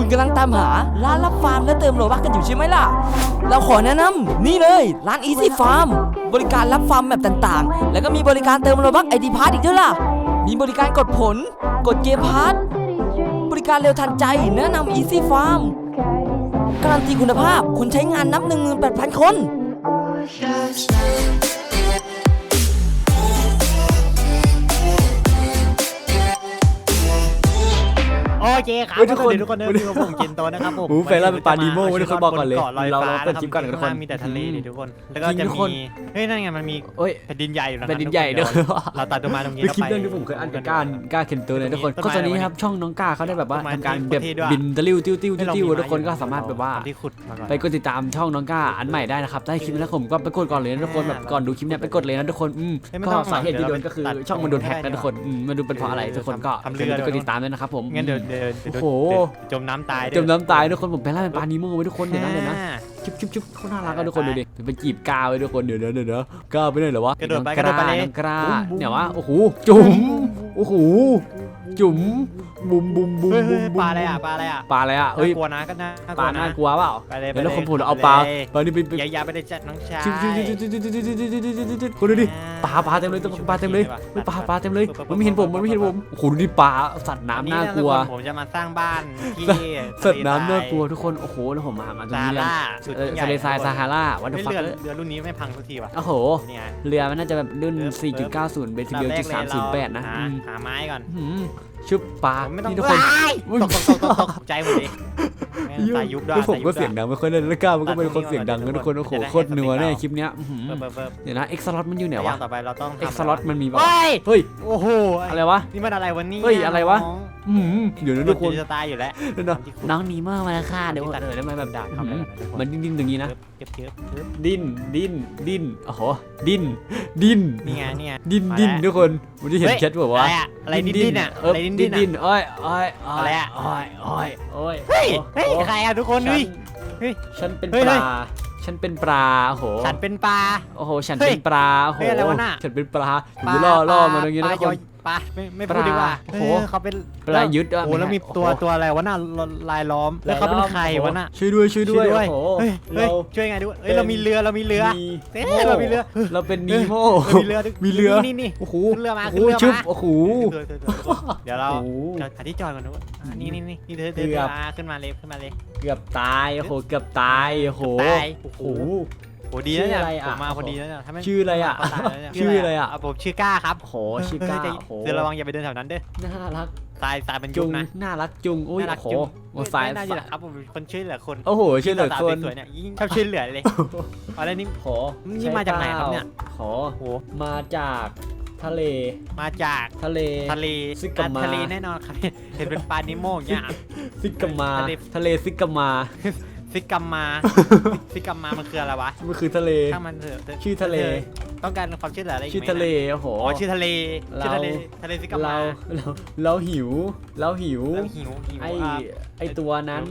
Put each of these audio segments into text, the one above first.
คุณกำลังตามหาร้านรับฟาร์มและเติมโลบักกันอยู่ใช่ไหมล่ะ เราขอแนะนำนี่เลย ร้าน Easy Farm บริการรับฟาร์มแบบต่างๆ แล้วก็มีบริการเติมโลบักไอดีพาร์อีกด้วยล่ะ มีบริการกดผล กดเกมพาร์ตบริการเร็วทันใจ แนะนำ Easy Farm การันตีคุณภาพคนใช้งานนับ 18,000 คน โอเคครับเฮ้ยทุกคนทุกคนเดินทุกคนผมกินโตนะครับผมโอ้โหแฟนเราเป็นปลานีโม่วัทุกคนบอกก่อนเลยบลอยเราฟ้าเราเปิดคลิปก่อนนะทุกคนข้างล่างมีแต่ทะเลดิทุกคน แล้วก็จริจะงทุกคนมี เฮ้ยนั่นไงมันมีเอ้ยแผ่นดินใหญ่อยู่นะแผ่นดินใหญ่ด้วยเราตัดต้นไม้ตรงนี้เป็นคลิปแล้วเรื่องที่ผมเคยอ่านกับก้านก้าเคนโตเลยทุกคนต้นไม้ก็ตอนนี้ครับช่องน้องก้าเขาได้แบบว่าต้นไม้ทำการที่แบบประเทศด้วยบินตะลิ้วติ้วติ้วให้เราติ้วมีทุกคนไม้ก็สามารถแบบว่าที่ขุดมาก่อนไปกดติดตามช่องน้องก้าอันใหม่ได้นะครับได้คลิปแล้วผมก็ไปกดก่อนเลยนะทุกคนแบบก่อนดูคลิปเนี้ยไปกดเลยนะทุกคนอืมเฮ้ยไม่ก็ต้องสาเหตุที่โดนเดี๋ยวก็คือตัดช่องมันโดนแฮ็กให้นะได้ทุกคนอืมมาดูเป็นเพราะอะไรทุกคนก็ทำเรือไปกดติดตามด้วยนะครับผมงั้นเดี๋ยวเดี๋ยวเดี๋ยวโอ้โหจมน้ำตายจมน้ำตายทุกคนผมไปล่าเป็นปลานีโม่ไว้ทุกคนเดี๋ยวนะเดี๋ยวนะอ่า ชุบชุบชุบเขาน่ารักกันทุกคนดูดิไปจีบกาวไว้ทุกคนเดี๋ยวเดี๋ยวเดี๋ยวเดี๋ยวกาวไปไหนเหรอวะกระโดดไปน้องกระโดดไปเลย น้องกล้าบุ้มบุ้มเนี่ยวะโอ้โหจุ๋มโอ้โห จุ๋มบุมบุมบุมเฮ้ยบุเฮ้มยบุมปลาอะไรอะปลาอะไรอะปลาอะไรอะเฮ้ยน่ากลัวนะก็น่าปลาน่ากลัวเปล่าไปเลยเดี๋ยวแล้วคนผมไปเอาปลาเลยปลานี่ไปไปอย่าอย่าไปเลยจัดน้องชาย ชิวชิวชิวชิวชิวชิวชิวชิวชิวชิวคนดูดิปลาปลาเต็มเลยปลาเต็มเลยเฮ้ยปลาปลาเต็มเลยมันไม่เห็นผมมันไม่เห็นผมโอ้โหดูดิปลาสัตว์น้ำน่ากลัวอันนี้ะผมจะมาสร้างบ้านที่สัตว์น้ำน่ากลัวทุกคนโอ้โหแล้วผมมามาตรงซานี้เลยร่าสุดเออใหญ่ทะเลทรายซาฮาราวันเดอเฮ้ร์ยฟัคเรือเรือรุ่นนี้ไม่พังทุกทีว่ะโอ้โห เนี่ยเรือมันน่าจะแบบรุ่นเรือ4.90 เบสิเบลจุด308 นะหาอืมหาไม้ก่อนหืมชุบปลาผมไม่ต้องนี่ทุกคนว้ายอุ๊ยตกตกตกตกตกตกใจหมดเลยแม่งสายยุบด้วยคือผมสาก็บเสียงดังไม่ค่อยได้แล้วก้าวมันก็เป็นคนเสียงดังนะทุกคนโอ้โหจะได้ให้โคตรนัวแน่สติเราคลิปเนี้ยอื้อหือเพิ่มเพิ่มเพิ่มเดี๋ยวนะเอ็กซ์สล็อตมันอยู่ไหนอวะย่างต่อไปเราต้องเอ็กทำซ์สล็อตมันมีปะเฮ้ยเฮ้ยโอ้โหอะไรวะนี่มันอะไรวันนี้เฮ้ยอะไรวะ อื้อหือเดี๋ยวนะทุกคนจะตายอยู่แล้วเดี๋ยวนะน้องนีเมอร์มาแล้วค่ะเดี๋ยวที่ตัดเออได้ไหมแบบด่าอื้อทำอะไรหือกันนะทุกคนมันดิ้นๆอย่างนี้นะเก็บเก็บเก็บดิ้นดิ้นดิ้นโอ้โหดิ้นดิ้นนี่ไงนี่ไงดิ้นมาดิ้นแล้วทุกคนมันจะเห็นเฮ้ยแชทบอกอะว่าไรอะอะไรดิ้นดิ้นอะเอออะไรดิ้นดิ้ดิ้นนอะดิ้นโอ้ยโอ้ยโอ้อะไรยอะโอ้ยโอ้ยโอ้ยเฮ้ยโอ้เฮ้ยใครอะทุกคนเฮ้ยเฮ้ยฉันเป็นเฮ้ยปเฮ้ลายฉันเป็นปลาโอ้โหฉันเป็นปลาโอ้โหฉันเฮ้ยเป็นปลาโอ้โหเฮ้ยอะไรวะน่ะฉันเป็นปลาผมปลาจะล่อล่อปลมาตรงนี้นะปลทุกคนย ปลาไม่ไม่ปลาพูดดีกว่าโอ้โหเออเขาเป็นปลายึดอะโอ้โหแล้วมีโอ้โหตัวตัวอะไรวะน่ะลายล้อมแล้วเขาเป็นใครวะน่ะช่วยด้วยช่วยด้วยช่วยด้วยโอ้โห เฮ้ยเฮ้ยเรา ช่วยไงด้วยเฮ้ยเป็นเรามีเรือเรามีเรือ มีเอ๊ะเรามีเรือ เราเป็นนีโมเรามีเรือด้วยมีเรือนี่นี่ โอ้โหขึ้นเรือมาโอ้ขึ้นเรือโหชุบมาโอ้โหเรือเรือเรือเรือเดี๋ยวเราโอ้โหจะหาที่จอดก่อนดูอะนี่นี่นี่นี่เธอเธเกืออบ อ่าขึ้นมาเลยขึ้นมาเลยเกือบตายโอ้โหเกือบตายโอ้โหตายโอ้โห โอ้โหโหดีนะเนี่ยชื่ออะไรอะผมมาพอดีแล้วเนี่ยถ้าไม่ชื่ออะไรอะมาตายแล้วเนี่ยชื่ออะไรอะผมชื่อก้าครับโอ้โหชิก้าเฮ้ยโอ้โหเดี๋ยวระวังอย่าไปเดินแถวนั้นเด้อน่ารักทรายทรายมันจุยุบงนะ น่ารักจุงอุ้ยน่ารักโอ้โหจุงโอ้สายไม่น่าจะหรอกครับผมเป็นคนช่วยเหลือคนโอ้โหช่วยเหลือคนสาวๆสวยๆเนี่ยยิ่งชอบช่วยเหลือเลยเอาแล้วนี่ขอนี่มาจากไหนครับเนี่ยขอโอ้โหมาจากทะเลมาจากทะเล ทะเลซิกามา อะทะเลแน่นอนครับ เห็นเป็นปลานิโมอย่างเงี้ย ซิกามา ทะเล ทะเลซิกามา ฟิกัมมา ฟิกัมมา มันคืออะไรวะมันคือทะเล ถ้างมันเถอะชื่อทะเล ต้องการความช่วยเหลืออะไรอีกชื่อไหมทะเล โอ้โห อ๋อชื่อทะเลเรา ชื่อทะเลทะเลฟิกัมเรามาเราเราหิว เราหิว แล้วหิวหิวไออะไอตัวนั้น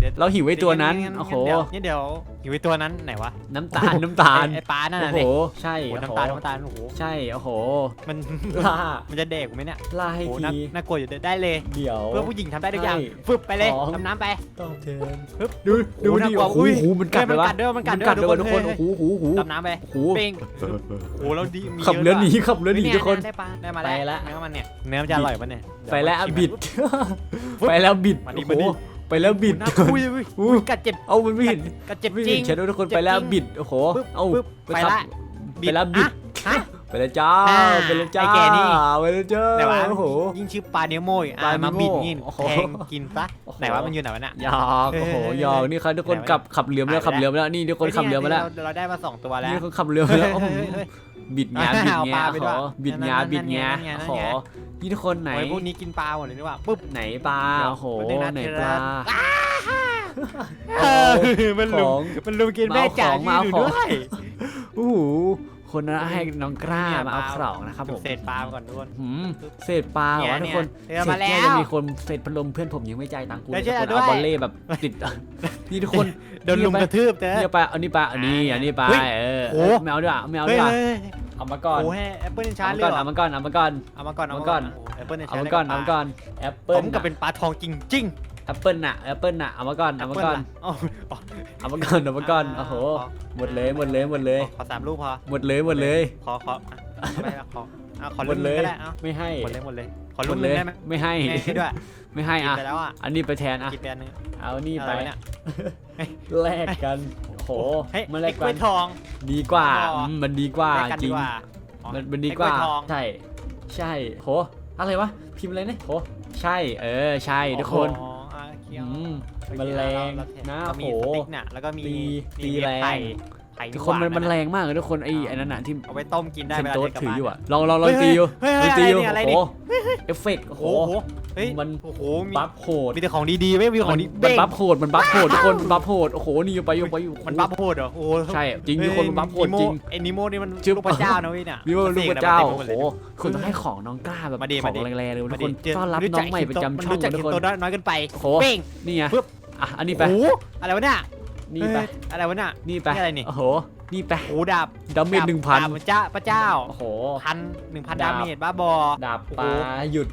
ดี๋ยวเราหิวไอ้ตัวนั้นงั้โอ้โหงั้นเดี๋ยวงั้นเดี๋ยวหิวไอ้ตัวนั้นไหนวะน้ำตาลน้ำตาลไอ้ไอ้ปลานั่นโอ้น่ะโหเนี่ยใช่โอ้โหโอ้โหน้ำตาลน้ำตาลโอ้โหใช่ โอ้โห มันล่า มันจะเด็กกูไหมเนี่ยล่าให้โอ้โหน่าที น่ากลัวอยู่ได้เลย เดี๋ยว เพื่อผู้หญิงทำได้ทุกอย่างใช่ฟึบไปเลยของ ทำน้ำไปตอบแทนปึ๊บดูดูโอ้โหดิน่ากลัวโอ้โหอุ้ยโอ้โหมันกัดเฮ้เลยยวะมันกัดด้วยมันกัดด้วยกัดด้วยทุทุกกคคนนโอ้โหโอ้โหโอ้โหทำน้ำไปโอ้โหปิ้งโอ้โหแล้วดีมีขับยะเรือหนีด้วยขับเรือหนีฮ้ยทุกคน ได้ปลาได้มาไปแล้วละ เนื้อมันเนี่ยเนื้อมันจะอร่อยปะเนี่ยไปแล้วชิมบิดฟึ๊บไปแล้วบิดมาดิโอ้โหมาดิ ไปแล้วบิด น่าอุ้ยอุ้ยอุ้อุ้ยยกัดเจ็บเอามันไม่เห็นกัดเจ็บไม่จริเห็งนแชทด้วยทุกคนเจ็บไปแล้วจริงบิดโอ้โหปึ๊บเอาปึ๊บไปไปขับละไปแล้วบิดฮะ ไปแล้วจ้าอ่าไปแล้วจ้าไอ้แก่นี่ ไปแล้วจ้าไหนวะโอ้โห ยิ่งชื่อปลาเนโมอีกปลาอะมาเนโม่บิดนี่โอ้โหแทงกินปะโอ้โห ไหนวะมันอยู่ไหนวะเนี่ยหยอกโอ้โหเฮ้ยหยอกนี่ครับทุกคนไหนวะ ขับขับเรือมาแล้วหายไปขับเรือมาแล้วนี่ทุกคนขับเรือมาแล้ว เราได้มาสองตัวแล้วนี่คนขับเรือมาแล้วเฮ้ยเฮ้ยเฮ้ย บิดงาบิดเงาขอบิดงาบิดเงาขอกินคนไหนพวกนี้กินปลาหมดเลยหรือเปล่าปุ๊บไหนปลาโอ้โหไหนปลามันลุมมันลุมกินแม่จ๋าอยู่ด้วยโอ้โห คนนั้นให้น้องกล้าเนี่ยมาเอาปลาของนะครับผมเศษปลามาก่อนทุกคนหืมเศษปลาเหรอวะเนี่ทุยกคนเนี่ยเรือมาแล้วศษน่จะมีคนเศษพัดลมเพื่อนผมยังไม่จ่ายตังค์กูเดี๋เลยยวทุกคนช่วยด้วยเอาบอลเล่แบบติดนี่ทุกคนโดนลุมกระทืบเต้นี่เอาไปเอานี่ไปอันนี้อันนี้ไปเฮ้ยเออโอ้ไม่เอาด้วยอะไม่เอาเฮ้ด้ยวยอะเฮ้ยเอามาก่อนโอ้ให้แอปเปิลชาเอาร์จมาเลยก่อนเหรเอาอมาก่อนเอามาก่อนเอามาก่อนเอามาก่อนแอปเปิลเอามาก่อนเอามาก่อนแอปเปิ้ผลมกับเป็นปลาทองจริง แอปเปิลน่ะแอปเปิลน่ะเอามาก่อนเอามาก่อนเอามาก่อนเอามาก่อนโอ้โหหมดเลยหมดเลยหมดเลยขอสามลูกพอหมดเลยหมดเลยขอขอไม่ละขอเอาขอลูกเลยไม่ให้หมดเลยหมดเลยขอลูนเลยได้ไหมไม่ให้ด้วยไม่ให้อะอันนี้ไปแทนอะเอานี่ไปแลกกันโหมันแลกกันทอง ดีกว่ามันดีกว่าจริงมันมันดีกว่าใช่ใช่โหอะไรวะพิมพ์อะไรเนี่ยโหใช่เออใช่ทุกคน อืมมันแรงนะโอ้โหติ๊กน่ะแล้วก็มีตีแรง ไผ่คนมันมันแรงมากเลยทุกคนไอ้ไอ้นั่นน่ะที่เอาไปต้มกินได้เซนตับถืออยู่อะลองลองลองตีอยู่ลองตีอยู่เอโอ้โหเอฟเฟกต์โอ้โหมันโอ้โหบัฟโคดมีแต่ของดีๆไม่มีของดีมันบัฟโคดมันบัฟโคดทุกคนบัฟโคดโอ้โหนี่อยู่ไปอยู่ไปอยู่มันบัฟโคดเหรอโอ้โหใช่จริงทุกคนบัฟโคดจริง ไอ้นิโมนี่มันชื่อ ลูกพระเจ้านะเว้เนี่ยมีว่าลูกพระเจ้าโอ้โหคุณต้องให้ของน้องกล้าแบบของแรงๆเลยทุกคนต้อนรับน้องใหม่ประจำช่องทุกคนน้อยเกินไปโอ้โห เป้งนี่ไงปึ๊บ อะอันนี้ไปออะไรวะเนี่ย นี่ไป อะไรวะน่ะนี่ไปอะไรนี่โอ้โห นี่ไปโอ้ดาบดาเมจหนึ่งพันดาบจ้าพระเจ้าโอ้โหพันหนึ่งพันดาเมจบ้าบอดาบปลาหยุด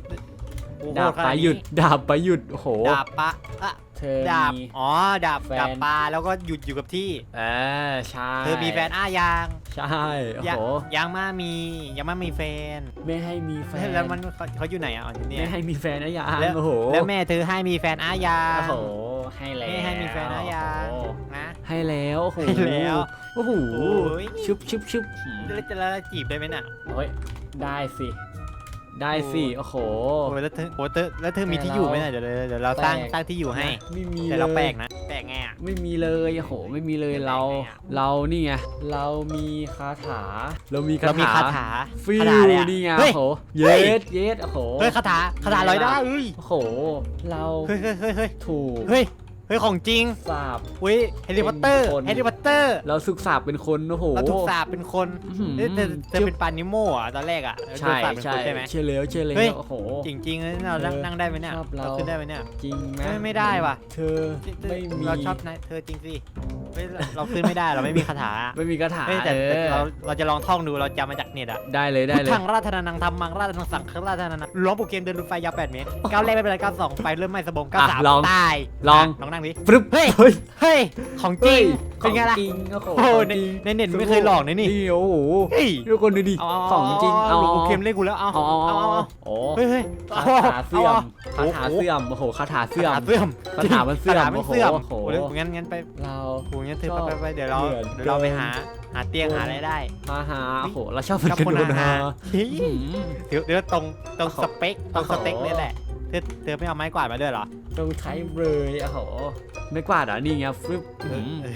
ดาบปลาหยุดดาบปลาหยุดโอ้โหดาบปลาอะ ธอดาบอ๋อดาบดาบปลาแล้วก็หยุดอยู่กับที่เออใช่เธอมีแฟนอ้ายางใช่โอ้โหยางมามียางมามีแฟนไม่ให้มีแฟนแล้วมันเขาเขาอยู่ไหนอะอออยู่เนี่ย ไม่ให้มีแฟนนะยามโอ้โหแล้วแม่เธอให้มีแฟนอ้ายังโอ้โหให้แล้วแม่ให้มีแฟนอ้ายังโอ้โหนะ ให้แล้วโอ้โหให้แล้วโอ้โหชุบชุบชุบหืมแล้วจะจีบได้ไหมน่ะ เฮ้ยได้สิ ได้สิ โอ้โห โอ้แล้วเธอโอ้เธอแล้วเธอมีที่อยู่ไหมเนี่ยเดี๋ยวเดี๋ยวเดี๋ยวเราสร้างสร้างที่อยู่ให้ ไม่มีแต่เราแปลกนะ แปลกไงอะ ไม่มีเลยโอ้โห ไม่มีเลยเราเรานี่ไง เรามีคาถา เรามีคาถาฟิวคนี่ไงโอ้โหเยสเยสโอ้โห เฮ้ยคาถาคาถาลอยได้เฮ้ย โอ้โห เราเฮ้ยเฮ้ยเฮ้ยเฮ้ยถูก เฮ้ย ฮ้ยของจริงสาบ อุ้ยแฮลิคอปเตอร์เฮลิคอปเตอร์เราสึกสาบเป็นคนนะโห เราถูกสาบเป็นคนอื้อหืเป็นปลานิโมอะตอนแรกอะเราใช่กเป็นใช่คนใช่ไหม เชลเลวเชื่ล้เฮ้ย วโอ้โห จริงจริงๆนะเรานั่งเออนั่งได้ไหมเนี่ยเราขึ้นได้ไหมเนี่ย จริงไหมไม่ได้ว่ะ เธอไม่มีเราชอบนะเธอจริงสิ เราขึ้นไม่ได้เราไม่มีคาถาไม่มีคาถาแต่เราเราจะลองท่องดูเราจะมาจากเน็ตอะได้เลยได้เลย ธังราธนานังทำมังราธนังสังฆราธนานังล้อมปุกเกมเดินรุนไฟยาว8เมตรก้าวแรกไม่เป็นไรก้าวสองไปเริ่มไม่สะบงก้าวสามลองตายลองะลองนั่งดิ ปึ๊บเฮ้ย เฮ้ยของจริงเป็นไงล่ะ โอ้โหในเน็ตไม่เคยหลอกนะนี่ นี่โอ้โหเฮ้ยทุกคนดูดิของจริงลวปูกเกมเล่นกูแล้วเอาเอาเอาเอเฮ้ยเคาถาเสื่อมคาถาเสื่อมโอ้โหคาถาเสื่อมคาถาเสื่อมคาถามันเสื่อมคาเสื่อมโอ้โหงั้นงั้นไปเรา กูงี้ยเธอไปไปเดี๋ยวเราเดี๋ยวเราไปหาหาเตียงหาอะไรได้ มาหาโอ้โหเราชอบเป็นกับนดูนะหารอื้อเดี๋ยวเดี๋ยวตรงตรงสเปคตรงสเต็กนี่แหละเธอเธอไม่เอาไม้กวาดมาด้วยเหรอต้องใช้เลยโอ้โหไม่กวาดเหรอนี่ไงฟลิป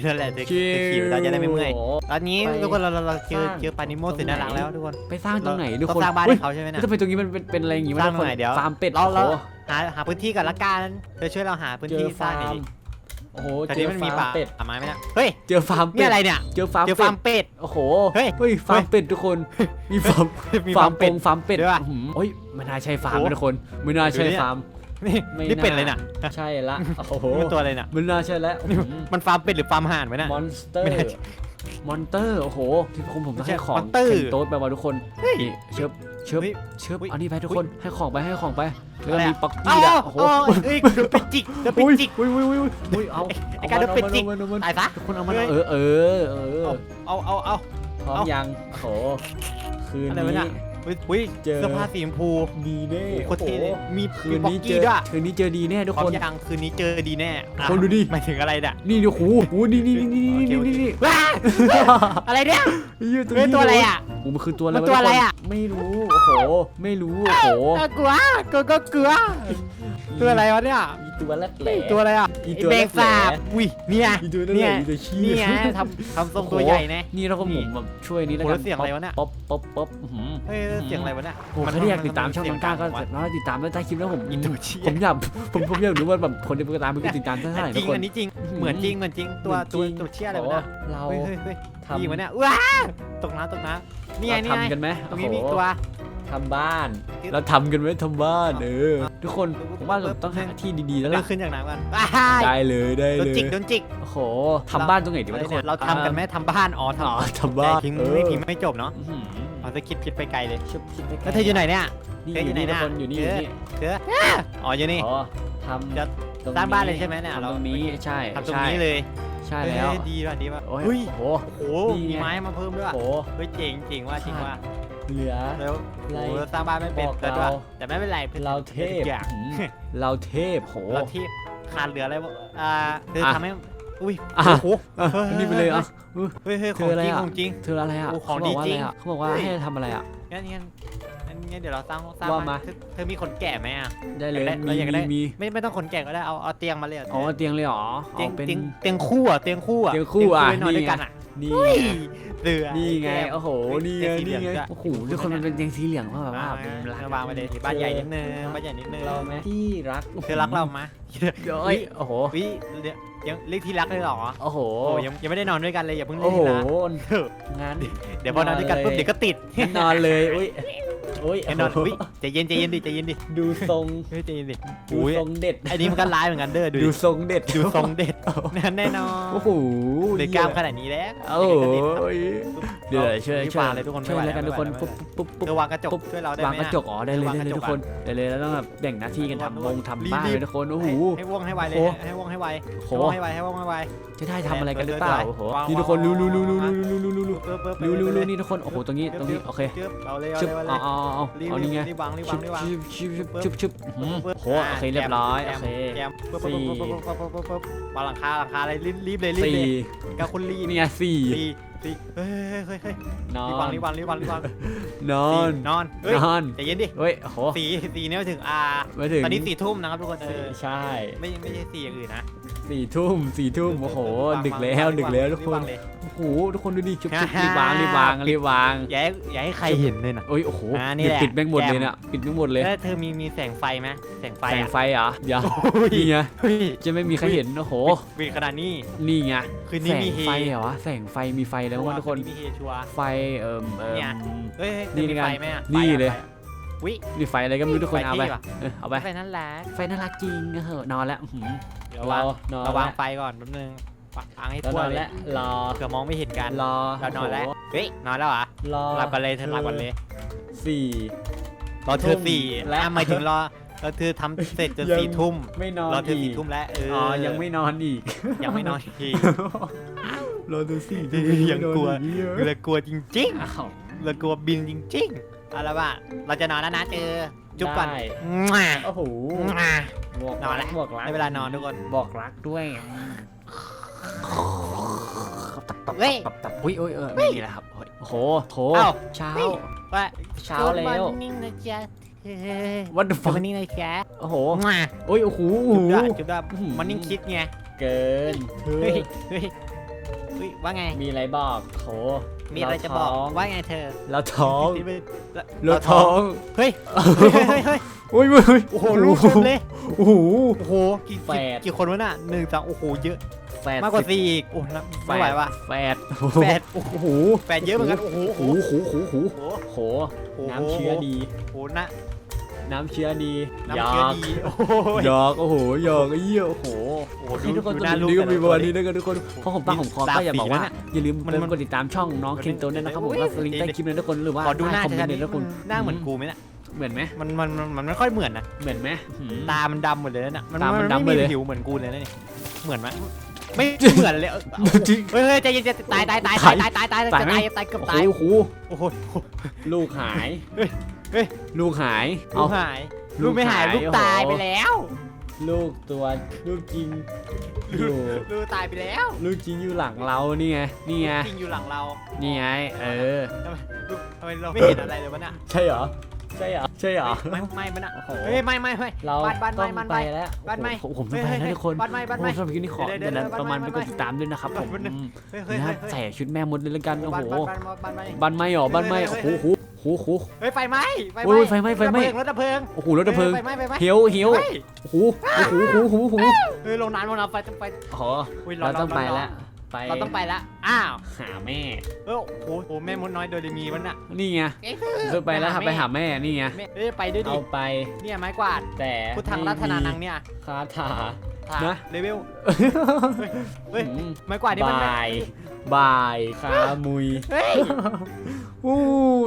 นั่นแหละเธอเธวเราจะได้ไม่เมื่อยตอนนี้ทุกคนเราเราเราเจอสร้างเจอปลานิโมสุดน่ารังแล้วทุกคนไปสร้างตรงไหนทุกคนต้สร้างบ้านให้เขาใช่ไหมนี่ย แล้วทำไมตรงนี้มันเป็นเป็นอะไรอย่างงี้วะสร้างตรงไหนเดี๋ยวฟาร์มเป็ดเราอ้หเรา หาหาพื้นที่ก่อนละกันเธอช่วยเราหาพื้นที่สร้าฟางร์ม โอ้โหแต่เจนี้อมันมีฟาร์มป่าเป็ดป่าไม้ไหมเนี่เฮ้ยเจอฟาร์มเป็นี่ดอะไรเนี่ยเจอฟาร์มเจอฟาร์มเป็ดโอ้โหเฮ้ยเฮ้ยฟาร์มเป็ดทุกคนมีฟาร์มมีฟาร์มปงฟาร์มเป็ดด้วยป่ะอื้โอ้ยไม่น่าใช่ฟาร์มทุกคนไม่น่าใช่ดูฟาร์ม นี่นี่เป็ดเลยน่ะใช่ละโอ้โหมันตัวอะไรน่ะมัน่าใช่และมันฟาร์มเป็ดหรือฟาร์มห่านไว้น่ะ มอนสเตอร์มอนเตอร์ โอ้โห ที่ผมผมไม่ต้องให้ของเต็มโต๊ะไปว่ะทุกคน เฮ้ย นี่เชิบ เชิบเฮ้ชิบอันนี้ไปทุกคนให้ของไปให้ของไปแล้วอะไรอมีปักกี้อะโอ้โหเอ้ยดเป็นจิกโดนเป็นจิก อุ้ยอุ้ยอุ้ยอุ้ยเอาไอ้การโดนเป็ดจิก อามามันเอามันเอามันตายซะ ทุกคนเอามานเฮ้ย เออเออเออเอาเอาเอา พร้อมยังโอหคืนนี้อุ้ยเจอ เสื้อผ้าสีชมพูดีแน่โคตรเท่มีคืนป๊กนี้เจกี้อด้วยคืนนี้เจอดีแน่ทุกพร้อคมน ยังคืนนี้เจอดีแน่คนดูดิมาถึงอะไรเนี่ย นี่ดูหูหนี่นี่นี่นี่นี่นี่นี่อะไรเนี่ยเป็นตัวอะไรอะูมันคือตัวอะไรตัวอะไรอะไม่รู้ โอ้โห ไม่รู้ โอ้โห น่ากลัวก็ก็เกลือตัวอะไรวะเนี่ยมีตัวแรกแหล่ตัวอะไรอะมีตัวเบรแรกกแาบอุ้ยเนี่ยเนี่ยเนี่ยทำทำทรงตัวใหญ่นะ นี่เราก็หมุนแบบช่วยนี้แล้วโอ้กัแล้วนเสียงอะไรวะเนี่ย ป๊อปป๊อปป๊อปเฮ้ยเสียงอะไรวะเนี่ยโอ้ผมถ้าอยกติดตามช่องมัองก้าก็วะ แล้วติดตามใต้คลิปแล้วผมอินโดเชีย ผมอยากผมผมอยากรู้ว่าแบบคนที่ติดตามมันก็ติดตามเท่าไหร่จทุริงอันนี้จริง เหมือนจริงเหมือนจริงตัวตัวตัวเชี่ยอะไรวะเนี่ยเราทำยิงวะเนี่ยว้าตกน้ำตกน้ำ นี่ไเราทำกันไหมมีตัว ทำบ้าน เราทำกันไหมทำบ้านเออทุกคนผมว่าเราต้องหาที่ดีๆแล้วล่ะองขึ้นจากน้ำกันได้เลยได้เลยโดนจิกโดนจิกโอ้โหทำบ้านตรงไหนดีวะทุกคนเราทำกันไหมทำบ้านอ๋อทำทำบ้านทิ้งเอไม่ทิ้งไม่จบเนาะเราจะคิดคิดไปไกลเลยชิบชิบปกแล้วเธออยู่ไหนเนี่ย นี่อยู่ไหคนอยู่นี่อยู่นี่เธออ๋ออยู่นี่ อ๋อทำจะสร้างบ้านเลยใช่ไหมเนี่ยเรา รงนี้ใช่ทำตรงนี้เลย ใช่แล้วเฮ้ยดีว่ะดีว่ะโอ้ยเฮ้ยโห โอ้โหนี่ไง มีไม้มาเพิ่มด้วยโอ้ว่ะโห เฮ้ยเจ๋งเจ๋งว่ะเจ๋งว่ะเหลือ แล้วอะไรโอ้โหสร้างบ้านไม่เป็นบอกแต่ด้วยเราแต่ไม่เป็นไรพื่อนเราเทพทุกอย่างหืมเราเทพโห เราเทพขาดเหลืออะไรบ้างอ่าเธออะทำให้ อุ้ยอะ โอ้โหอะเฮ้ยนี่ไปเลยอะเออเฮ้ยเฮ้ยเธขอองอะไรจริงอะ ของจริง เธออะไรอะโอ้ของเขาบอกว่าดีอะไรจริงอะเขาบอกว่าเฮ้ยให้ทำอะไรอะ งั้นงั้นงั้นงั้นเดี๋ยวเราสร้างสร้างว่าบ้นมาเธอเธอมีขนแกะไหมอะ ได้เลยอยากได้มีอยากได้ มีไม่ไม่ต้องขนแกะก็ได้เอาเอาเตียงมาเลยะอ๋อเตียงเลยเหรอเตียงเอาเป็น เตียงเตียงคู่อะเตียงคู่อะเตียงคู่อะไว้นอนนี่ ด้วยกันอะนี่เฮ้ยไงเสือนี่ไงแก้ม โอ้โหเฮ้ยนี่ไงเตียงสีเหลืนี่องไงด้วย โอ้โหทุกคนมันเป็นเตียงสีเหลืองเพราะแบบว่าอ่าเป็นรักวางไปเลยบ้านใหญ่นิดนึงบ้านใหญ่นิดนึงเราไหมที่รักเธอรักเราไหมเดี๋ยวเอ้ยโอ้โห วิเรียก ยังเรียกที่รักเลยเหรอโอ้โหโอ้ยังยังไม่ได้นอนด้วยกันเลยอย่าเพิ่งเรีโอ้ยกโหที่รักงานเดี๋ยวพอนอนด้วยกันปุ๊บนอนเลยเดี๋ยวก็ติด งั้นนอนเลยอุ้ย อุ้ยงั้นนอนอุ้ยใจเย็นใจเย็นดิใจเย็นดิดูทรงเฮ้ยใจเย็นดิดูอุ้ยทรงเด็ดไอ้นี่มันก็ร้ายเหมือนกันเด้อดูดูดิทรงเด็ดดูทรงเด็ดแน่นอนโอ้โหในกล้ามขนาดนี้แล้วโอ้โหเดี๋ยวช่วยรีบช่วยวางเลยทุกคนช่วยไม่ไหวแล้วกันทุกคนไม่ไหวปุ๊บปุ๊บปุ๊บเธอวางกระจกปุ๊บช่วยเราได้ไหมวางกระจกอ๋อได้เลยวางได้กเลยระจทุกกคนได้เลยแล้วต้องแบบแบ่งหน้าที่กันทำวงทำบ้านเลยทุกคนโอ้โหให้ว่องให้ไวเลยโอ้โหให้ว่องให้ไวโหให้ว่องให้ไวให้ว่องให้ไวจะได้ทำอะไรกันหรือเปล่าโอ้โหวางนี่ทุกคนวางรู้รู้วางรู้รู้วางรู้รู้รู้รู้เปิ๊บเปิ๊บรู้รู้ไปรู้เลยนี่ทุกคนโอ้โหตรงนี้ตรงนี้โอเคจึ๊บเอาเลยเอาชึบเลยเอาเลยเอาเอาเอารีบเอานี่ไงรีบวางรีบชึวางบรีบวาง ชึบชึบชึบชึบชึบโอ้โหโอเคเรียบร้อยโอเคแกมปึ๊บสี่ปึ๊บปึ๊บปึ๊บปึ๊บปึ๊บปึ๊บวางหลังคาหลังคาอะไรรีบรีบเลยรีบสี่เลยกับคุณรีบนี่ไงสี่สี่สี่เฮ้ยเฮ้ยเฮ้ยเฮ้ยนอรีบวางนรีบวางรีบวางรีบวางนอนสี่นอนเฮ้ยนอนใจเย็นดิเฮ้ยโอ้โหสี่สี่เนี่ยถึงอ่ามาถึงตอนนี้สี่ทุ่มนะครับทุกคนเออใช่ไม่ไม่ใช่สี่อย่างอื่นนะ สี่ทุ่มสี่ทุ่มโอ้โหวางดึกวางแล้ววางดึกแล้วทุกรีคบวานงเลยโอ้โหทุกคนดูดิชุบชุบฮ่ารีบวางรีบวางรีบวางอย่าให้อย่าให้ใครเห็นเลยนะโอ้ยโอ้โหอ่านี่เดี๋ยวแหละปิดแม่งหมดเลยแจมเนี่ยปิดแม่งหมดเลยแล้วเธอมีมีแสงไฟไหมแสงไฟแสงอะไฟเหรอเดี๋ยวโอ้ยนี่ไงเฮ้ยจะไม่มีใครเห็นโอ้โหวีขนาดนี้นี่ไงคืนแสนี้งมีเฮไฟเหรอวะแสงไฟมีไฟแล้ววะทุกคนคืมีเฮชัวร์ไฟเอิ่มเอิ่เนี่ยมเฮ้ยเฮ้ยนี่เธอมีไงไฟไหมอะนี่ไฟอะเลยไฟอะ วินี่ไฟอะไรก็ไม่รู้ทุกคนไฟเอาไปที่ปะเออเอาไป ไฟนั้นแหละไฟน่ารักจริงเหอะนอนแล้วอื้อหือเดี๋ยวเราวางนอนเราวางแล้วไฟก่อนแป๊บนึงวางให้เราทั่วนอนเลแล้ยวรอเผื่อมองไม่เห็นกันรอเรานอนแล้วโโหเฮ้ยนอนแล้วเหรอรอหลับกันเลยเธอหลับกันเลยสี่ รอเธอทุ่มสี่และอะหมายถึงรอเราเธอทำเสร็จจนยังสี่ทุ่มไม่นอนรอเธออีสี่กทุ่มแล้วเอออ๋อ๋อยังไม่นอนอีก ยังไม่นอนอีกรอดูสิยังกลัว เรากลัวจริงอ้าวๆเรากลัวบินจริงๆ เอาละว่าเราจะนอนแล้วนะเจอ จุ๊บก่อนได้ มั่วโอ้โหมั่วบอกนอนแล้วบอกรักได้เวลานอนทุกคน บอกรักด้วยเฮ้ยตับตับอุ้ยอุ้ยเออไม่มีแล้วครับเฮ้ยโอ้โหโหเอ้า เช้า ว่าเช้าแล้ว นิ่งนะจ๊ะเฮ้ยวันเดอร์ฟัวันนี้นะจ๊ะโอ้โหมั่วโอ้ยโอ้โหจุ๊บได้จุ๊บได้อื้อหือ มันนิ่งคิดไงเกินเฮ้ยเฮ้ยเฮ้ยว่าไงมีอะไรบอกโห มีอะไรจะบอกเราท้องว่าไงเธอ เราท้องที่ไม่เราท้องเฮ้ยเฮ้ยเฮ้ยเฮ้ยโอ้ยโอ้ยโอ้โหลูกเต็มเลยโอ้โหโอ้โหกี่แปดกี่คนวะน่ะหนึ่งสองโอ้โหเยอะแฝดมากกว่าสี่อีกโอ้นับไม่ไหวว่ะแฝดแปดโอ้โหโอ้โหแปดเยอะเหมือนกันโอ้โหโอ้โหโอ้โหโอ้โหโอ้โหโหโอ้โหน้ำเชื้อดีโอ้โหนะ น้ำเชื้อดีน้ำเชื้อดีโอ้โหหยอกโอ้โหหยอกไอ้เหี้ยโอ้โหโอ้โหให้ทุกคนดูตหน้าอนลูกนี้ก็มีประมาณแต่นี้ละนะครับทุกคนเพราะผมตั้งผมคอตาก็อย่าบอกว่าสีนะอย่าลืมมันเติมมันกดติดตามช่องน้องมันเคนโตด้วยนะครับผมอุ๊ยก็ลิงก์ใต้คลิปเลยทุกคนหรือว่าขอดูหน้าใต้คอมชัเมดนต์ๆเลยทุกคนหน้าเหมือนกูไหมน่ะเหมือนไหมมันมันมันมันไม่ค่อยเหมือนนะเหมือนไหมหืมตามันดำหมดเลยนะมันตามันดำไม่หมดเลยมีผิวเหมือนกูเลยนะนี่เหมือนไหมไม่เหมือนเลยเออจริงเฮ้ยเฮ้ยใจเย็นๆตายตายตายตายตายตายตายตายตายไหมตายตายเกือบโอ้ตายโหโอ้โหลูกหาย เฮ้ยเฮ้ย ลูกหาย ลูเอา กหาย ลูลูกกไม่หาย หายลูกโอ้โหตายไปแล้วลูกตัวลูกจริงอยู่ ลูกตายไปแล้วลูกจริงอยู่หลังเรานี่ไงนี่ไงจริงอยู่หลังเรานี่ไงเออ ทำไมลูกทำไมเราไม่เห็นอะไรเลยวะเนี่ยใช่เหรอ ใช่เหรอ ใช่เหรอ ไม่ไม่มันอะโอ้โห เฮ้ยไม่ไม่ไม่เราบ้านบ้านต้ไม่องบ้านไปไม่ แล้วบ้านไม่โอ้โหผมต้องไปแล้วทุกคนบ้านไม่บ้านไม่ โอ้สำหรับคลิปนี้ขอเดี๋เดี๋ยยววเดี๋ยวนะประมาณบ้านไปไม่กดติดตามด้วยนะครับผมบ้านไม่อืมเฮ้ยเฮ้ยนะเฮ้ย ใส่ชุดแม่มดเลยแล้วกันโอ้บ้านโหบ้านบ้านบ้านไม่ บ้านไหม้เหรอบ้านไหม้โอ้โห โหโหโห เฮ้ยไฟไหม้โอ้ยไฟไหม้ไฟไหม้ รถดับเพลิงโอ้โหรถดับเพลิงไฟไหม้ไฟไหม้เหียวเหียวเฮ้ยโอ้โหโอ้โหโอ้โหโอ้โหเฮ้ยลงน้ำลงน้ำไฟต้องไฟโอ้โหอุ้ยเราต้องไปแล้วไปเราต้องไปแล้วอ้าวหาแม่ เออโอ้โหแม่มดน้อยโดเรมีมันน่ะนี่ไงเอ๊ะจะไปแล้วครับไปหาแม่นี่ไงแม่เอ้ยไปด้วยดิเอาไปเนี่ยไม้กวาดแต่พุทธังรัตนานังเนี่ยคาถานะ เลเวลเฮ้ยอืมไม้กวาดนี่มันบายบายขามุยเฮ้ย อู้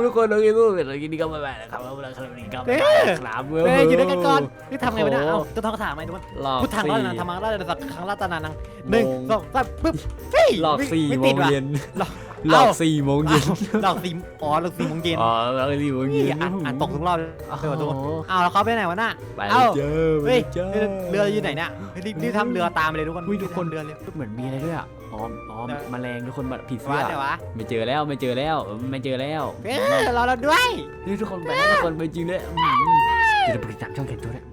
ทุกคนเรากินตู้เป็นเรากินนี่ก็ไม่แบ่นะครับเราเราเรากินก็ไม่เอ้ยแบ่ครับเว้เฮ้ยอยู่ด้วยกันก่อนนี่ทำไงวะเนี่ยโอ้เอ้าโหก็ท้องถามไหมทุกคนหลอกพูดทางสี่ราชนาธรรมราชนาสักครั้งราชนานังหนึ่งโมงสองสามปึ๊บเฮ้ยหลอกไม่สี่ไม่โมติดงว่ะเย็นหลอกหลอกเอ้าสี่โมงเย็นหลอกสี่อ๋อหลอกสี่โมงเย็นอ๋อหลอกสี่โมงนี่เย็นอ่านอ่านตกทุกรอบเลยโอ้โหเดี๋ยวทุกคนอ้าวแล้วเขาไปไหนวะน่ะไปเอ้าเจอไปเฮ้ยเจอเรืออยู่ไหนเนี่ยเฮ้ยรีบรีบทำเรือตามไปเลยทุกคนอุ้ยทุกคนรีบทำเรือเลยเหมือนมีอะไรด้วยอะ อ๋ออ๋อเดี๋ยวแมลงทุกคนมาผีเสื้วะอเดี๋ยววะไม่เจอแล้วไม่เจอแล้วไม่เจอแล้วเอ้ยรอเราด้วย นี่ทุกคนไปนะทุกคนไปจริงเลยอืมเดี๋ยวเราไปติดตามช่องแข่งตัวเนี่ย